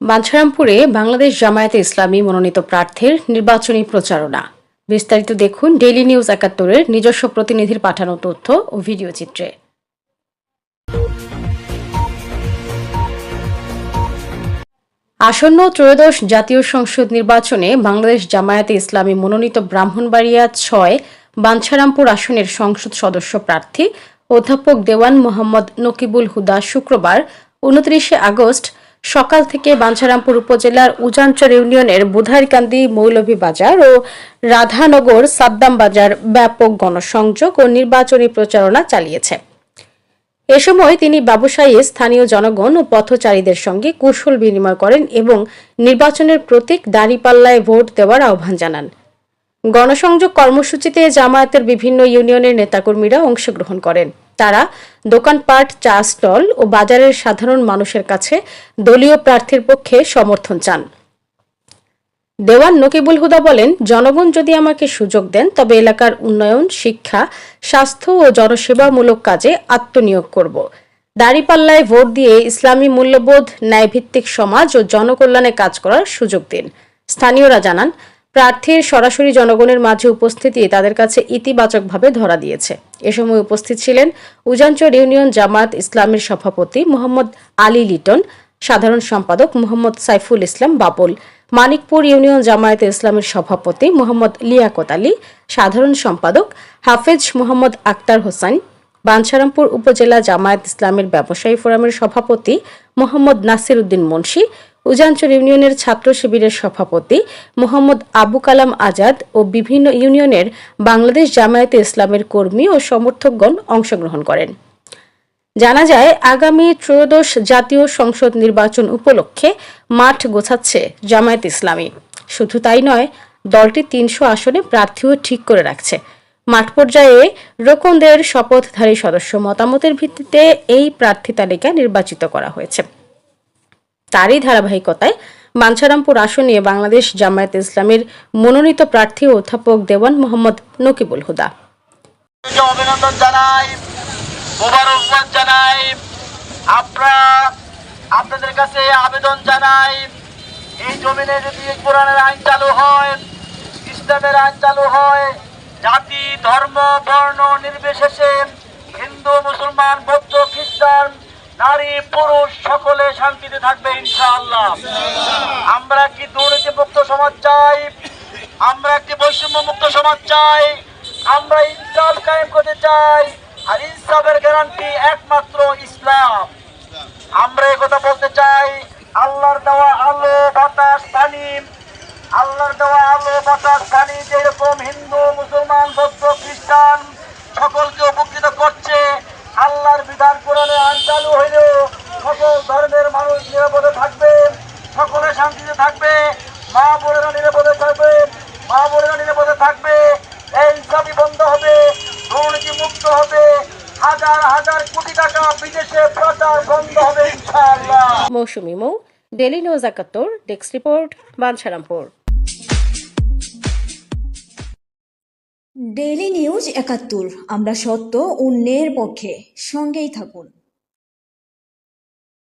বাঞ্ছারামপুরে বাংলাদেশ জামায়াতে ইসলামী মনোনীত প্রার্থীর নির্বাচনী প্রচারণা। বিস্তারিত দেখুন ডেইলি নিউজ একাত্তরের নিজস্ব প্রতিনিধির পাঠানো তথ্য ও ভিডিও চিত্রে। আসন্ন ত্রয়োদশ জাতীয় সংসদ নির্বাচনে বাংলাদেশ জামায়াতে ইসলামী মনোনীত ব্রাহ্মণবাড়িয়া ছয়, বাঞ্ছারামপুর আসনের সংসদ সদস্য প্রার্থী অধ্যাপক দেওয়ান মোহাম্মদ নকিবুল হুদা শুক্রবার, উনত্রিশে আগস্ট সকাল থেকে বাঞ্ছারামপুর উপজেলার উজানচর ইউনিয়নের বুধারকান্দি মৌলভীবাজার ও রাধানগর সাদ্দাম বাজার ব্যাপক গণসংযোগ ও নির্বাচনী প্রচারণা চালিয়েছে। এ সময় তিনি ব্যবসায়ী, স্থানীয় জনগণ ও পথচারীদের সঙ্গে কুশল বিনিময় করেন এবং নির্বাচনের প্রতীক দাঁড়িপাল্লায় ভোট দেওয়ার আহ্বান জানান। গণসংযোগ কর্মসূচিতে জামায়াতের বিভিন্ন ইউনিয়নের নেতাকর্মীরা অংশগ্রহণ করেন। তারা দোকানপাট, চা স্টল ও বাজারের সাধারণ মানুষের কাছে দলীয় প্রার্থীর পক্ষে সমর্থন চান। দেওয়ান নকিবুল হুদা বলেন, জনগণ যদি আমাকে সুযোগ দেন, তবে এলাকার উন্নয়ন, শিক্ষা, স্বাস্থ্য ও জনসেবামূলক কাজে আত্মনিয়োগ করব। দাঁড়িপাল্লায় ভোট দিয়ে ইসলামী মূল্যবোধ, ন্যায়ভিত্তিক সমাজ ও জনকল্যাণে কাজ করার সুযোগ দিন। স্থানীয়রা জানান প্রার্থীর সরাসরি জনগণের মাঝে উপস্থিতি তাদের কাছে ইতিবাচকভাবে ধরা দিয়েছে। এ সময় উপস্থিত ছিলেন উজানচর ইউনিয়ন জামাত ইসলামের সভাপতি মোহাম্মদ আলী লিটন, সাধারণ সম্পাদক মোহাম্মদ সাইফুল ইসলাম বাবুল, মানিকপুর ইউনিয়ন জামায়াতে ইসলামের সভাপতি মোহাম্মদ লিয়াকত আলী, সাধারণ সম্পাদক হাফেজ মোহাম্মদ আক্তার হোসেন, বাঞ্ছারামপুর উপজেলা জামায়াত ইসলামের ব্যবসায়ী ফোরামের সভাপতি মোহাম্মদ নাসির উদ্দিন মুন্সি উজানচর ইউনিয়নের ছাত্র শিবিরের সভাপতি মোহাম্মদ আবু কালাম আজাদ ও বিভিন্ন ইউনিয়নের বাংলাদেশ জামায়াতে ইসলামের কর্মী ও সমর্থকগণ অংশগ্রহণ করেন। জানা যায়, আগামী ত্রয়োদশ জাতীয় সংসদ নির্বাচন উপলক্ষে মাঠ গোছাচ্ছে জামায়াত ইসলামী। শুধু তাই নয়, দলটি তিনশো আসনে প্রার্থীও ঠিক করে রাখছে। মাঠ পর্যায়ে রোকনদের শপথধারী সদস্য মতামতের ভিত্তিতে এই প্রার্থী তালিকা নির্বাচিত করা হয়েছে। তারই ধারাবাহিকতায় বাঞ্ছারামপুর আসনে বাংলাদেশ জামায়াত ইসলামের মনোনীত প্রার্থী অধ্যাপক দেওয়ান মোহাম্মদ নকিবুল হুদা। অভিনন্দন জানাই, মোবারকবাদ জানাই। আপনারা আপনাদের কাছে আবেদন জানাই, এই জমিনে যদি কোরআনের আইন চালু হয়, ইসলামের আইন চালু হয়, জাতি, ধর্ম, বর্ণ নির্বিশেষে হিন্দু, মুসলমান, বৌদ্ধ, খ্রিস্টান নারী, পুরুষ, সকলে শান্তিতে থাকবে, ইনশাআল্লাহ। আমরা কি দুর্নীতি মুক্ত সমাজ চাই? আমরা একটি বৈষম্য মুক্ত সমাজ চাই? আমরা ইনসাফ কায়েম করতে চাই। আর ইনসাফের গ্যারান্টি একমাত্র ইসলাম। আমরা কথা বলতে চাই, আল্লাহর দেওয়া আলো, বাতাস, পানি। আল্লাহর দেওয়া আলো, বাতাস, পানি, যেরকম হিন্দু, মুসলমান, বৌদ্ধ, খ্রিস্টান সকলকে উপকৃত করছে আল্লাহর বিধান কোরআনে আইন চালু হইলেও সকল ধর্মের মানুষ নিরাপদে থাকবে সকলে শান্তিতে থাকবে। মা বোনেরা নিরাপদে থাকবে। মা বোনেরা নিরাপদে থাকবে। এই সবই বন্ধ হবে। দুর্নীতি মুক্ত হবে। হাজার হাজার কোটি টাকা বিদেশে প্রচার বন্ধ হবে ইনশাআল্লাহ। মৌসুমি মৌ ডেলি নিউজ একাত্তর desk report Bancharampur. Daily news একাত্তর আমরা সত্য অন্যের পক্ষে সঙ্গেই থাকুন।